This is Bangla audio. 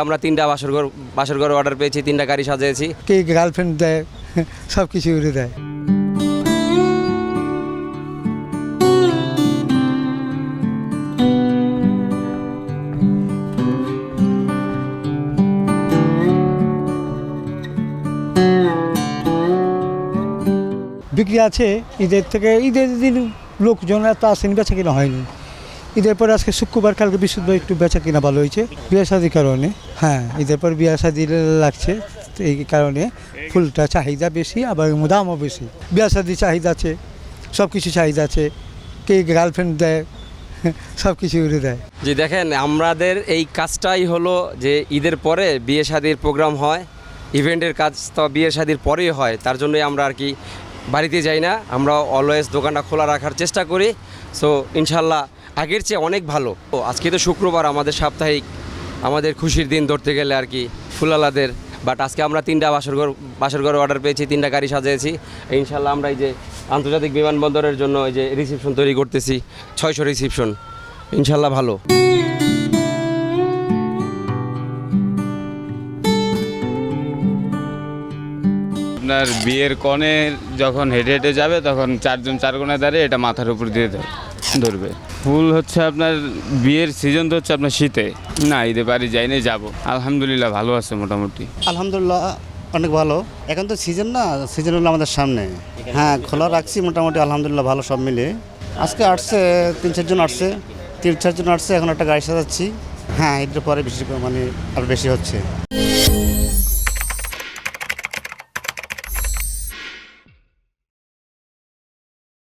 আমরা তিনটা বাসর ঘর বাসর ঘর অর্ডার পেয়েছি, তিনটা গাড়ি সাজিয়েছি। কে গার্লফ্রেন্ড দেয় সব কিছু দেয়। বিক্রি আছে, ঈদের থেকে, ঈদের দিন লোকজন এত আসেনি, বেচা কিনা হয়নি। ঈদের পর আজকে শুক্রবার, কালকে বৃহস্পতিবার একটু বেচা কিনা ভালো হয়েছে। বিয়ে শাদির কারণে হ্যাঁ ঈদের পর বিয়ে শাদি লাগছে, এই কারণে ফুলটা চাহিদা বেশি, আবার দামও বেশি। বিয়ে শাদি চাহিদা আছে সব কিছু চাহিদা আছে, কে গার্লফ্রেন্ড দেয় সব কিছু করে দেয়। যে দেখেন, আমাদের এই কাজটাই হলো যে ঈদের পরে বিয়ে শাদির প্রোগ্রাম হয় ইভেন্টের কাজ তো বিয়ে শাদির পরেই হয়, তার জন্যই আমরা আর কি বাড়িতে যাই না, আমরা অলওয়েজ দোকানটা খোলা রাখার চেষ্টা করি। সো ইনশাল্লাহ আগের চেয়ে অনেক ভালো। তো আজকে তো শুক্রবার, আমাদের সাপ্তাহিক, আমাদের খুশির দিন ধরতে গেলে আর কি, ফুলালাদের। বাট আজকে আমরা তিনটা বাসর ঘর বাসর ঘর অর্ডার পেয়েছি, তিনটা গাড়ি সাজিয়েছি। ইনশাল্লাহ আমরা এই যে আন্তর্জাতিক বিমানবন্দরের জন্য এই যে রিসিপশন তৈরি করতেছি, ছয়শো রিসিপশন ইনশাল্লাহ ভালো। আপনার বিয়ের কনে যখন হেঁটে হেঁটে যাবে, তখন চারজন চার কোণে দাঁড়িয়ে এটা মাথার উপর দিয়ে ধর- ধরবে। ফুল হচ্ছে আপনার বিয়ের সিজন তো হচ্ছে আপনার শীতে। না, ঈদে বাড়ি যাইনি, যাব। আলহামদুলিল্লাহ, ভালো আছে মোটামুটি। আলহামদুলিল্লাহ, অনেক ভালো। এখন তো সিজন না সিজন হলো আমাদের সামনে। হ্যাঁ খোলা রাখছি মোটামুটি, আলহামদুলিল্লাহ, ভালো সব মিলে আজকে আসছে, তিন চারজন আসছে, তিন চারজন আসছে, এখন একটা গাড়ি সাজাচ্ছি। হ্যাঁ এটার পরে বেশি মানে আর বেশি হচ্ছে।